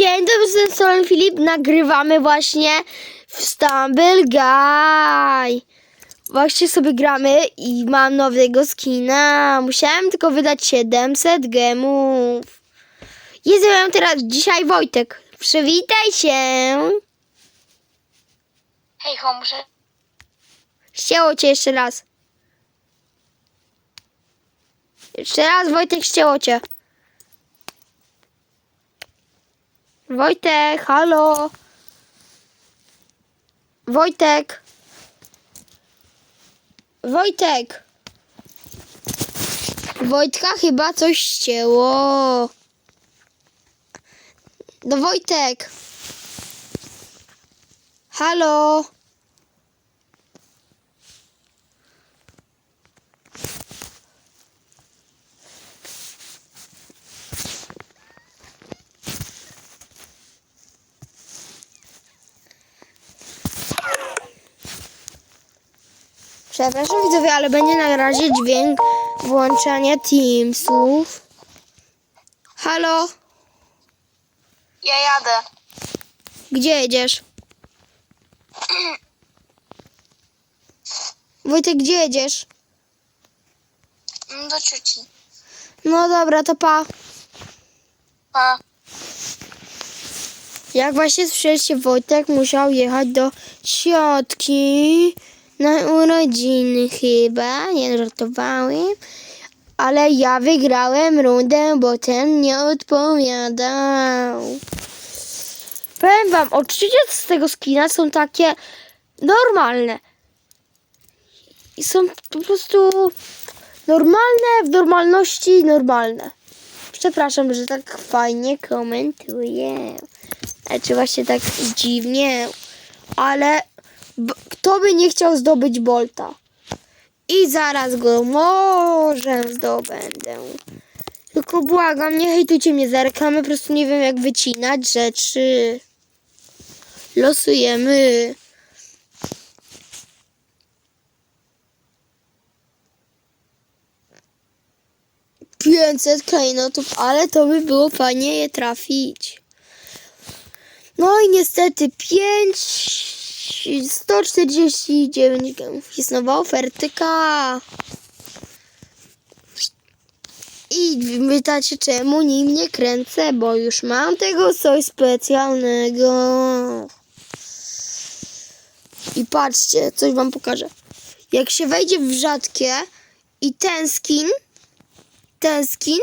Dzień dobry, z tej strony Filip. Nagrywamy właśnie w Stumble Guy. Właśnie sobie gramy i mam nowego skina. Musiałem tylko wydać 700 gemów. Jest ze teraz dzisiaj Wojtek. Przywitaj się. Hej, Homrze. Ścięło cię jeszcze raz. Jeszcze raz Wojtek ścięło cię. Wojtek, halo. Wojtek. Wojtek. Wojtka chyba coś ścięło. No Wojtek. Halo. Przepraszam widzowie, ale będzie na razie dźwięk włączania Teamsów. Halo, Ja jadę. gdzie jedziesz? Wojtek, gdzie jedziesz? Mm, Do cioci. No dobra, to pa. Pa. Jak właśnie słyszeliście, Wojtek musiał jechać do ciotki na urodziny chyba, nie żartowałem. Ale ja wygrałem rundę, bo ten nie odpowiadał. Powiem wam, odczucia z tego skina są takie normalne. I są po prostu normalne, w normalności normalne. Przepraszam, że tak fajnie komentuję. Znaczy właśnie tak dziwnie. Ale kto by nie chciał zdobyć Bolta? I zaraz go może zdobędę. Tylko błagam, nie hejtujcie mnie za po prostu nie wiem jak wycinać rzeczy. Losujemy. Pięćset klejnotów, ale to by było fajnie je trafić. No i niestety 5 149 gemów. Jest nowa ofertyka. I pytacie czemu nim nie kręcę, bo już mam tego coś specjalnego. I patrzcie, coś wam pokażę. Jak się wejdzie w rzadkie i ten skin, ten skin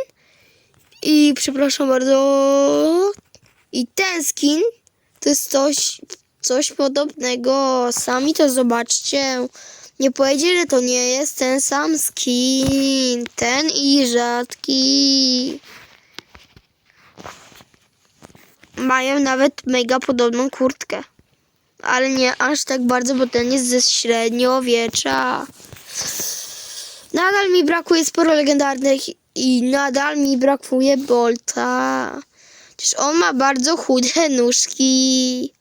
i przepraszam bardzo, i ten skin to jest coś, coś podobnego. Sami to zobaczcie. Nie powiedzie, że to nie jest ten sam skin. Ten i rzadki. Mają nawet mega podobną kurtkę. Ale nie aż tak bardzo, bo ten jest ze średniowiecza. Nadal mi brakuje sporo legendarnych i nadal mi brakuje Bolta. Przecież on ma bardzo chude nóżki.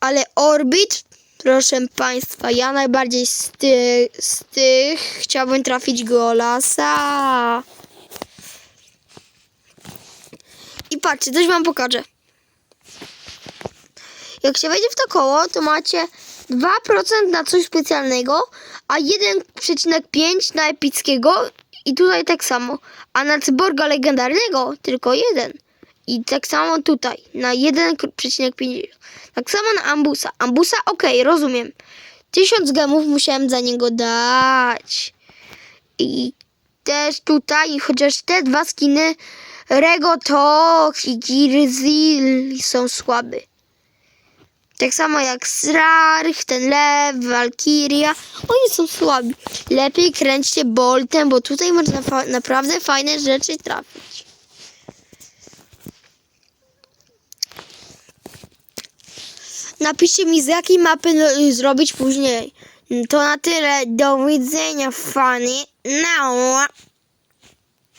Ale Orbit, proszę Państwa, ja najbardziej z, ty, z tych chciałbym trafić Golasa. I patrzcie, coś Wam pokażę. Jak się wejdzie w to koło, to macie 2% na coś specjalnego, a 1,5% na epickiego i tutaj tak samo. A na cyborga legendarnego tylko jeden. I tak samo tutaj na 1,50. Tak samo na ambusa. Ambusa okej, rozumiem. 1000 gemów musiałem za niego dać. I też tutaj, chociaż te dwa skiny Regotok i Girzil są słabe. Tak samo jak Srarch, ten Lew, Valkyria. Oni są słabi. Lepiej kręćcie Boltem, bo tutaj można fa- naprawdę fajne rzeczy trafić. Napiszcie mi z jakiej mapy no, zrobić później. To na tyle. Do widzenia, fany. No.